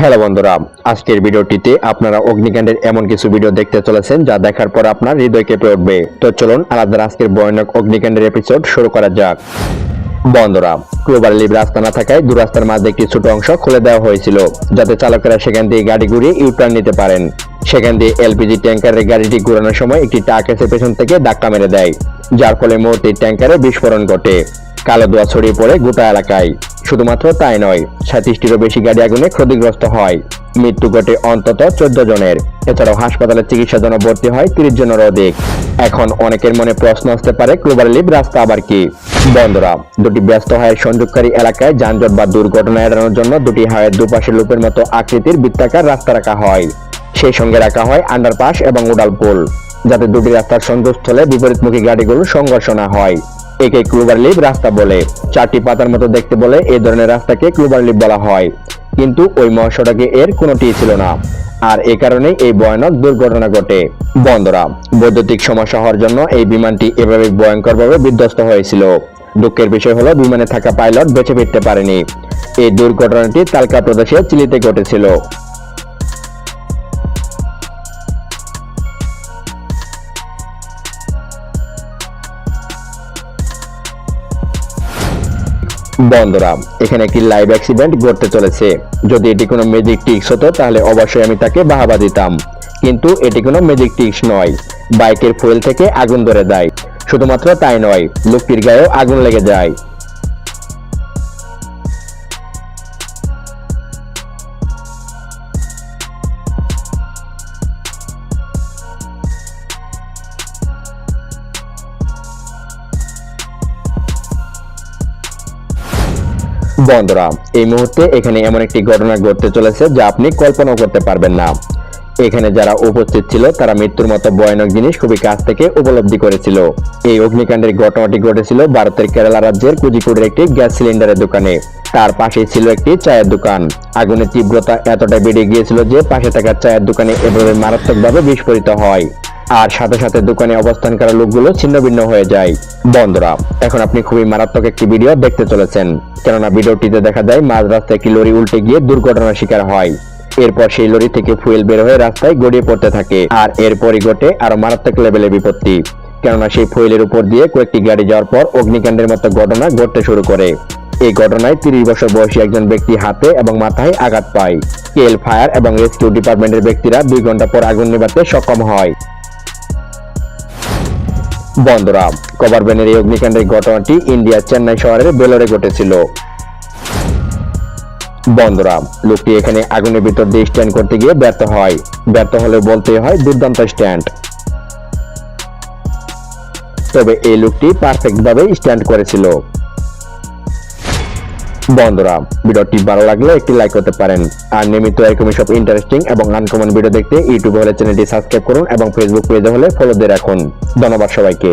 Hello বন্ধুরা, আজকের ভিডিওটিতে আপনারা অগ্নিকাণ্ডের এমন কিছু ভিডিও দেখতে চলেছেন যা দেখার পর আপনার হৃদয় কেঁপে উঠবে। তো চলুন আলাদা আজকের ভয়ানক অগ্নিকাণ্ডের এপিসোড শুরু করা যাক। বন্ধুরা, ক্লোবার লিভ রাস্তা না থাকায় দু রাস্তার মাঝে একটি ছোট অংশ খুলে দেওয়া হয়েছিল, যাতে চালকেরা সেখান দিয়ে গাড়ি ঘুরিয়ে ইউটার্ন নিতে পারেন। সেখান দিয়ে এলপিজি ট্যাঙ্কারের গাড়িটি ঘোরানোর সময় একটি ট্রাক এসে পেছন থেকে ধাক্কা মেরে দেয়, যার ফলে মুহূর্তে ট্যাঙ্কারে বিস্ফোরণ ঘটে। কালো দোয়া ছড়িয়ে পড়ে গোটা এলাকায়। শুধুমাত্র তাই নয় সাঁত্রিশটিরও বেশি গাড়ি আগুনে ক্ষতিগ্রস্ত হয়। মৃত্যু ঘটে অন্তত চোদ্দ জনের। এছাড়াও হাসপাতালে চিকিৎসার জন্য ভর্তি হয় তিরিশ জনের অধিক। এখন অনেকের মনে প্রশ্ন আসতে পারে ক্লোবার লিভ রাস্তা আবার কি? বন্ধুরা, দুটি ব্যস্ত হায়ের সংযোগকারী এলাকায় যানজট বা দুর্ঘটনা এড়ানোর জন্য দুটি হায়ের দুপাশে লুপের মতো আকৃতির বৃত্তাকার রাস্তা রাখা হয়। সেই সঙ্গে রাখা হয় আন্ডারপাস এবং উডাল পুল। যাতে দুটি রাস্তার সংযোগস্থলে বিপরীতমুখী গাড়িগুলোর সংঘর্ষ না হয়। একে ক্লুবার লিভ রাস্তা বলে। চারটি পাতার মতো দেখতে বলে এই ধরনের রাস্তাকে ক্লুবার লিভ বলা হয়। কিন্তু ওই মহাসড়কে এর কোনোটি ছিল না। আর এ কারণেই এই ভয়ানক দুর্ঘটনা ঘটে। বন্ধুরা, বৈদ্যুতিক সমস্যা হওয়ার জন্য এই বিমানটি এভাবে ভয়ঙ্করভাবে বিধ্বস্ত হয়েছিল। দুঃখের বিষয় হলো, বিমানে থাকা পাইলট বেঁচে ফিরতে পারেনি। এই দুর্ঘটনাটি তালকা প্রদেশে চিলিতে ঘটেছিল। বন্ধুরা এখানে একটি লাইভ অ্যাক্সিডেন্ট ঘটতে চলেছে। যদি এটি কোনো ম্যাজিক টিক্স হতো, তাহলে অবশ্যই আমি তাকে বাহাবা দিতাম। কিন্তু এটি কোনো ম্যাজিক টিক্স নয়। বাইকের ফুয়েল থেকে আগুন ধরে দেয়। শুধুমাত্র তাই নয়, লোকটির গায়েও আগুন লেগে যায়। বন্ধুরা, এই মুহূর্তে এখানে এমন একটি ঘটনা ঘটতে চলেছে যা আপনি কল্পনাও করতে পারবেন না। এখানে যারা উপস্থিত ছিল, তারা মৃত্যুর মতো ভয়ানক জিনিস খুবই কাছ থেকে উপলব্ধি করেছিল। এই অগ্নিকাণ্ডের ঘটনাটি ঘটেছিল ভারতের কেরালা রাজ্যের কুজিপুরের একটি গ্যাস সিলিন্ডারের দোকানে। তার পাশে ছিল একটি চায়ের দোকান। আগুনের তীব্রতা এতটা বেড়ে গিয়েছিল যে পাশে থাকা চায়ের দোকানে এভাবে মারাত্মকভাবে বিস্ফোরিত হয়। আর সাথে সাথে দোকানে অবস্থান করা লোকগুলো ছিন্নভিন্ন হয়ে যায়। বন্ধুরা, এখন আপনি খুবই মারাত্মক একটি ভিডিও দেখতে চলেছেন। কেননা ভিডিওটিতে দেখা যায়, মাঝ রাস্তায় একটি লরি উল্টে গিয়ে দুর্ঘটনার শিকার হয়। এরপর সেই লরি থেকে ফুয়েল বের হয়ে রাস্তায় গড়িয়ে পড়তে থাকে। আর এরপরই ঘটে আরও মারাত্মক লেভেলের বিপত্তি। কেননা সেই ফুয়েলের উপর দিয়ে কয়েকটি গাড়ি যাওয়ার পর অগ্নিকাণ্ডের মতো ঘটনা ঘটতে শুরু করে। এই ঘটনায় তিরিশ বছর বয়সী একজন ব্যক্তি হাতে এবং মাথায় আঘাত পায়। কেল ফায়ার এবং রেস্কিউ ডিপার্টমেন্টের ব্যক্তিরা দুই ঘণ্টা পর আগুন নেভাতে সক্ষম হয়। বন্ধুরা, কভার ভ্যানের এই অগ্নিকাণ্ডের ঘটনাটি ইন্ডিয়ার চেন্নাই শহরের বেলোরে ঘটেছিল। বন্ধুরা, লোকটি এখানে আগুনের ভিতর দিয়ে স্ট্যান্ড করতে গিয়ে ব্যর্থ হয়। ব্যর্থ হলে বলতে হয় দুর্দান্ত স্ট্যান্ড। তবে এই লোকটি পারফেক্ট ভাবে স্ট্যান্ড করেছিল। বন্ধুরা, ভিডিওটি ভালো লাগলে একটি লাইক করতে পারেন। আর নিয়মিত এরকমই সব ইন্টারেস্টিং এবং আনকমন ভিডিও দেখতে ইউটিউব হলে চ্যানেলটি সাবস্ক্রাইব করুন এবং ফেসবুক পেজে হলে ফলো দিয়ে রাখুন। ধন্যবাদ সবাইকে।